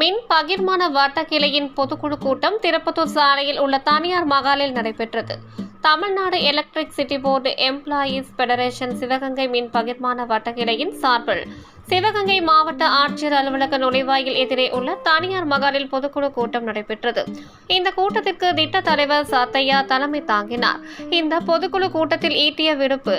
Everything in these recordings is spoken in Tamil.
மின் பகிர்மான வட்ட கிளையின் பொதுக்குழு கூட்டம் திருப்பத்தூர் சாலையில் உள்ள தனியார் மகாலில் நடைபெற்றது. Tamil Nadu electric city board employees federation Sivaganga மின் பகிர்மான வட்டக்கிளையின் சார்பில் சிவகங்கை மாவட்ட ஆட்சியர் அலுவலக நுழைவாயில் எதிரே உள்ள தனியார் மகாலில் பொதுக்குழு கூட்டம் நடைபெற்றது. இந்த கூட்டத்திற்கு திட்ட தலைவர் சத்தையா தலைமை தாங்கினார். இந்த பொதுக்குழு கூட்டத்தில் ஈட்டிய விடுப்பு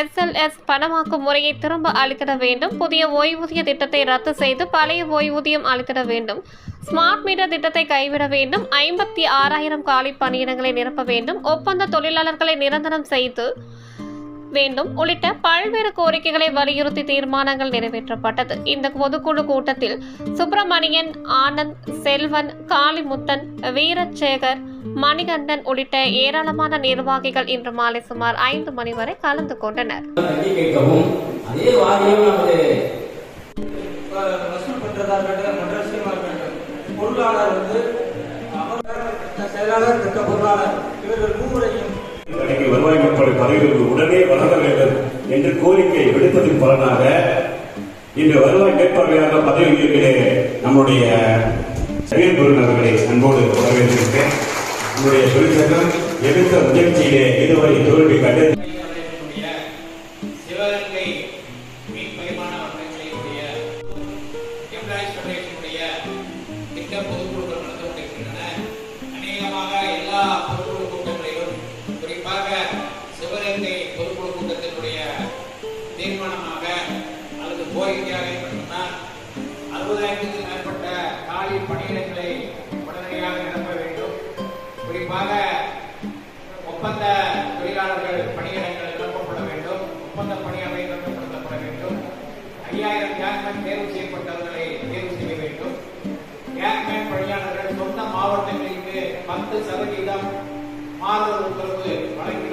எஸ்எல்எஸ் பணமாக்கும் முறையை திரும்ப அளித்திட வேண்டும் புதிய ஓய்வூதிய திட்டத்தை ரத்து செய்து பழைய ஓய்வூதியம் அளித்திட வேண்டும் ஸ்மார்ட் மீட்டர் திட்டத்தை கைவிட வேண்டும். ஐம்பத்தி ஆறாயிரம் காலி பணியிடங்களை நிரப்ப வேண்டும். ஒப்பந்த தொழிலாளர்களை நிரந்தரம் செய்து வேண்டும். உள்ளிட்ட பல்வேறு கோரிக்கைகளை வலியுறுத்தி தீர்மானங்கள் நிறைவேற்றப்பட்டது. இந்த பொதுக்குழு கூட்டத்தில் சுப்பிரமணியன் ஆனந்த் செல்வன் காளிமுத்தன் வீரச்சேகர் மணிகண்டன் உள்ளிட்ட ஏராளமான நிர்வாகிகள் இன்று மாலை சுமார் ஐந்து மணி வரை கலந்து கொண்டனர். பொருளாளர் வந்து அவர் திட்ட செயலாளர் திட்ட பொருளாளர் இவர்கள் மூவரையும் கடைக்கு வருவாய் மேம்பாடு பதவிகளுக்கு உடனே வழங்க வேண்டும் என்று கோரிக்கை விடுத்ததின் பலனாக இன்று வருவாய் மேற்பார்வையாக பதவிகளிலே நம்முடைய செயல் அவர்களை அன்போடு வரவேற்கிறேன் நம்முடைய தொழிற்சங்கம் எடுத்த முயற்சியிலே இதுவரை தோல்வி கண்டு சிவகங்கை மீன் பரிமாண வட்டங்களுடைய எம்ப்ளாயிஸ் ஃபெடரேஷனுடைய திட்ட அல்லது கோரிக்கையாக சொன்னால் அறுபதாயிரத்துக்கு மேற்பட்ட காலி பணியிடங்களை உடனடியாக நிரப்ப வேண்டும். குறிப்பாக ஒப்பந்த தொழிலாளர்கள் பணியிடங்கள் நிரப்பப்பட வேண்டும். ஒப்பந்த பணியாளரை நிரப்பப்படுத்தப்பட வேண்டும். ஐயாயிரம் கேங்மேன் தேர்வு செய்யப்பட்டவர்களை தேர்வு செய்ய வேண்டும். கேங்மேன் பணியாளர்கள் சொந்த மாவட்டங்களுக்கு பத்து சதவீதம் மாறுதல் உத்தரவு வழங்கினோம்